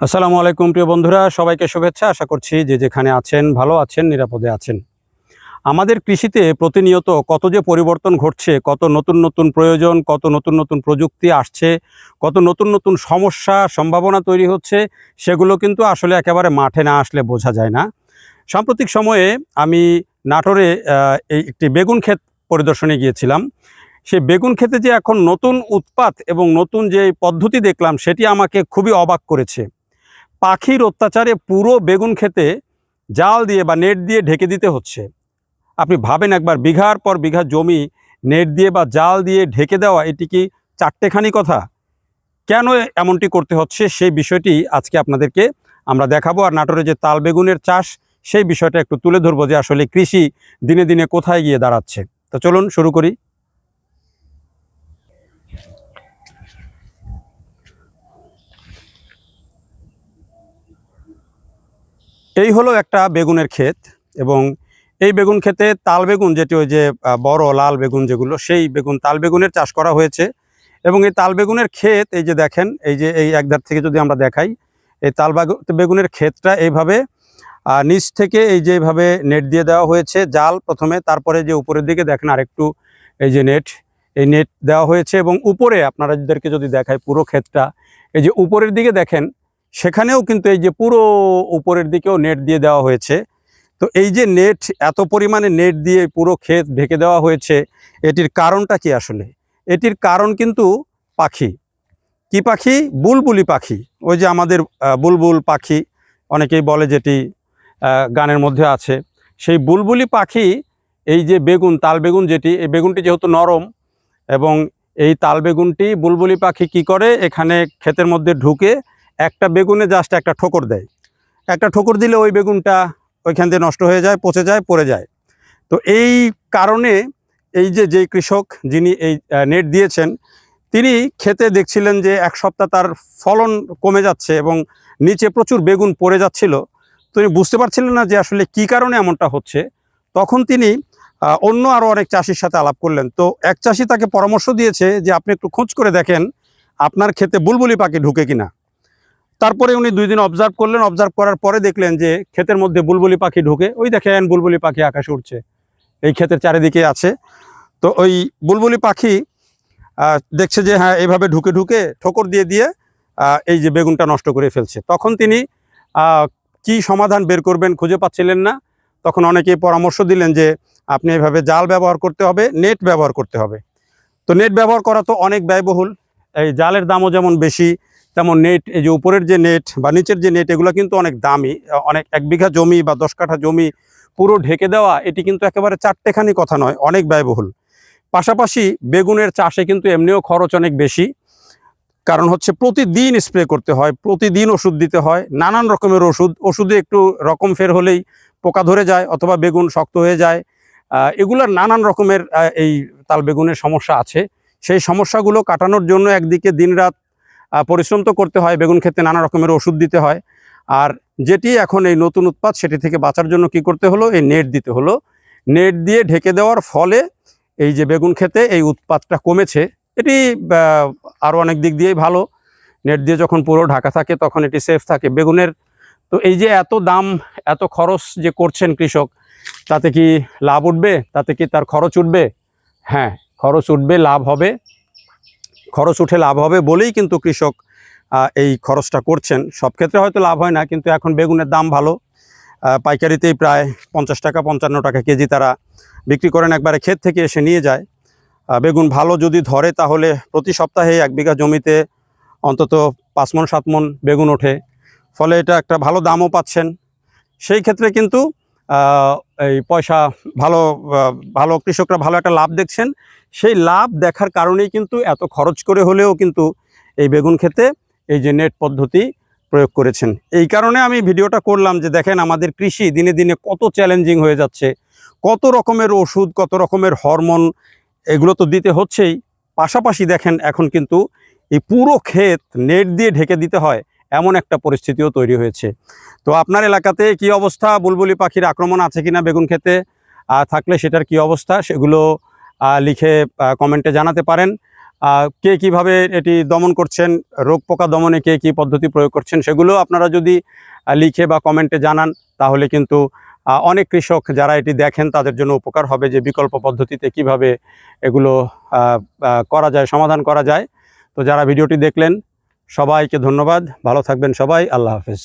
আসসালামু আলাইকুম, প্রিয় বন্ধুরা। সবাইকে শুভেচ্ছা। আশা করছি যে যেখানে আছেন, ভালো আছেন, নিরাপদে আছেন। আমাদের কৃষিতে প্রতিনিয়ত কত যে পরিবর্তন ঘটছে, কত নতুন নতুন প্রয়োজন, কত নতুন নতুন প্রযুক্তি আসছে, কত নতুন নতুন সমস্যা, সম্ভাবনা তৈরি হচ্ছে, সেগুলো কিন্তু আসলে একেবারে মাঠে না আসলে বোঝা যায় না। সাম্প্রতিক সময়ে আমি নাটোরে একটি বেগুন ক্ষেত পরিদর্শনে গিয়েছিলাম। সেই বেগুন ক্ষেতে যে এখন নতুন উৎপাত এবং নতুন যে পদ্ধতি দেখলাম, সেটি আমাকে খুবই অবাক করেছে। পাখির অত্যাচারে পুরো বেগুন খেতে জাল দিয়ে বা নেট দিয়ে ঢেকে দিতে হচ্ছে। আপনি ভাবেন একবার বিঘার পর বিঘা জমি নেট দিয়ে বা জাল দিয়ে ঢেকে দেওয়া, এটি কি চারটেখানি কথা? কেন এমনটি করতে হচ্ছে? সেই বিষয়টি আজকে আপনাদেরকে আমরা দেখাবো। আর নাটোরে যে তাল বেগুনের চাষ, সেই বিষয়টা একটু তুলে ধরবো যে আসলে কৃষি দিনে দিনে কোথায় গিয়ে দাঁড়াচ্ছে। তো চলুন শুরু করি। এই হলো একটা বেগুনের ক্ষেত এবং এই বেগুন ক্ষেতে তাল বেগুন, যেটি ওই যে বড় লাল বেগুন যেগুলো, সেই বেগুন, তাল বেগুনের চাষ করা হয়েছে। এবং এই তাল বেগুনের ক্ষেত, এই যে দেখেন, এই যে এই একধার থেকে যদি আমরা দেখাই, এই তাল বাগু- বেগুনের ক্ষেতটা এইভাবে নিচ থেকে এই যে এইভাবে নেট দিয়ে দেওয়া হয়েছে, জাল প্রথমে, তারপরে যে উপরের দিকে দেখেন আরেকটু, এই যে নেট, এই নেট দেওয়া হয়েছে এবং উপরে আপনারাদেরকে যদি দেখায় পুরো ক্ষেতটা, এই যে উপরের দিকে দেখেন সেখানেও কিন্তু এই যে পুরো উপরের দিকেও নেট দিয়ে দেওয়া হয়েছে। তো এই যে নেট, এত পরিমাণে নেট দিয়ে পুরো ক্ষেত ঢেকে দেওয়া হয়েছে, এটির কারণটা কি আসলে? এটির কারণ কিন্তু পাখি। কি পাখি? বুলবুলি পাখি। ওই যে আমাদের বুলবুল পাখি, অনেকেই বলে যেটি গানের মধ্যে আছে। সেই বুলবুলি পাখি, এই যে বেগুন, তাল বেগুন যেটি, এই বেগুনটি যেহেতু নরম এবং এই তাল বেগুনটি বুলবুলি পাখি কি করে? এখানে ক্ষেতের মধ্যে ঢুকে একটা বেগুনে জাস্ট একটা ঠোকর দেয়। একটা ঠোকর দিলে ওই বেগুনটা ওইখান দিয়ে নষ্ট হয়ে যায়, পচে যায়, পড়ে যায়। তো এই কারণে এই যে, যেই কৃষক যিনি এই নেট দিয়েছেন, তিনি খেতে দেখছিলেন যে এক সপ্তাহ তার ফলন কমে যাচ্ছে এবং নিচে প্রচুর বেগুন পড়ে যাচ্ছিল। তিনি বুঝতে পারছিলেন না যে আসলে কি কারণে এমনটা হচ্ছে। তখন তিনি অন্য আরও অনেক চাষির সাথে আলাপ করলেন। তো এক চাষি তাকে পরামর্শ দিয়েছে যে, আপনি একটু খোঁজ করে দেখেন, আপনার ক্ষেতে বুলবুলি পাখি ঢুকে কিনা? তারপরে উনি দুই দিন অবজার্ভ করলেন অবজার্ভ করার পরে দেখলেন যে ক্ষেতের মধ্যে বুলবুলি পাখি ঢুকে। ওই দেখেন বুলবুলি পাখি আকাশে উঠছে এই ক্ষেতের চারিদিকে আছে। তো ওই বুলবুলি পাখি দেখছে যে হ্যাঁ এইভাবে ঢুকে ঢুকে ঠোকর দিয়ে দিয়ে এই যে বেগুনটা নষ্ট করে ফেলছে। তখন তিনি কি সমাধান বের করবেন খুঁজে পাচ্ছিলেন না। তখন অনেকেই পরামর্শ দিলেন যে আপনি এভাবে জাল ব্যবহার করতে হবে, নেট ব্যবহার করতে হবে। তো নেট ব্যবহার করা তো অনেক ব্যয়বহুল। এই জালের দামও যেমন বেশি তেমন নেট, এই যে উপরের যে নেট বা নিচের যে নেট, এগুলো কিন্তু অনেক দামি। অনেক, এক বিঘা জমি বা দশ কাঠা জমি পুরো ঢেকে দেওয়া, এটি কিন্তু একেবারে চারটেখানি কথা নয়, অনেক ব্যয়বহুল। পাশাপাশি বেগুনের চাষে কিন্তু এমনিও খরচ অনেক বেশি। কারণ হচ্ছে প্রতিদিন স্প্রে করতে হয়, প্রতিদিন ওষুধ দিতে হয়, নানান রকমের ওষুধ, ওষুধে একটু রকম ফের হলেই পোকা ধরে যায় অথবা বেগুন শক্ত হয়ে যায়। এগুলার নানান রকমের এই তাল বেগুনের সমস্যা আছে। সেই সমস্যাগুলো কাটানোর জন্য একদিকে দিনরাত পরিশ্রম তো করতে হয়, বেগুন খেতে নানা রকমের ওষুধ দিতে হয়। আর যেটি এখন এই নতুন উৎপাদ, সেটি থেকে বাঁচার জন্য কি করতে হলো? এই নেট দিতে হলো। নেট দিয়ে ঢেকে দেওয়ার ফলে এই যে বেগুন খেতে এই উৎপাদটা কমেছে। এটি আরও অনেক দিক দিয়েই ভালো। নেট দিয়ে যখন পুরো ঢাকা থাকে, তখন এটি সেফ থাকে। বেগুনের, তো এই যে এত দাম, এত খরচ যে করছেন কৃষক, তাতে কি লাভ উঠবে? তাতে কি তার খরচ উঠবে? হ্যাঁ খরচ উঠবে, লাভ হবে। খরচ উঠে লাভ হবে বলেই কিন্তু কৃষক এই খরচটা করছেন। সব ক্ষেত্রে হয়তো লাভ হয় না, কিন্তু এখন বেগুনের দাম ভালো। পাইকারিতেই প্রায় পঞ্চাশ টাকা, পঞ্চান্ন টাকা কেজি তারা বিক্রি করেন। একবারে ক্ষেত থেকে এসে নিয়ে যায়। বেগুন ভালো যদি ধরে তাহলে প্রতি সপ্তাহে এক বিঘা জমিতে অন্তত পাঁচ মন, সাত মন বেগুন ওঠে। ফলে এটা একটা ভালো দামও পাচ্ছেন। সেই ক্ষেত্রে কিন্তু এই পয়সা ভালো ভালো কৃষকরা ভালো একটা লাভ দেখছেন। সেই লাভ দেখার কারণেই কিন্তু এত খরচ করে হলেও কিন্তু এই বেগুন খেতে এই যে নেট পদ্ধতি প্রয়োগ করেছেন। এই কারণে আমি ভিডিওটা করলাম যে দেখেন আমাদের কৃষি দিনে দিনে কত চ্যালেঞ্জিং হয়ে যাচ্ছে, কত রকমের ওষুধ, কত রকমের হরমোন, এগুলো তো দিতে হচ্ছেই। পাশাপাশি দেখেন এখন কিন্তু এই পুরো ক্ষেত নেট দিয়ে ঢেকে দিতে হয়, এমন একটা পরিস্থিতিও তৈরি হয়েছে। তো আপনার এলাকাতে কি অবস্থা? বুলবুলি পাখির আক্রমণ আছে কিনা বেগুন খেতে থাকলে সেটার কি অবস্থা? সেগুলো লিখে কমেন্টে জানাতে পারেন। কে কীভাবে এটি দমন করছেন, রোগ পোকা দমনে কে কী পদ্ধতি প্রয়োগ করছেন, সেগুলো আপনারা যদি লিখে বা কমেন্টে জানান, তাহলে কিন্তু অনেক কৃষক যারা এটি দেখেন, তাদের জন্য উপকার হবে যে বিকল্প পদ্ধতিতে কীভাবে এগুলো করা যায়, সমাধান করা যায়। তো যারা ভিডিওটি দেখলেন, সবাইকে ধন্যবাদ। ভালো থাকবেন সবাই। আল্লাহ হাফেজ।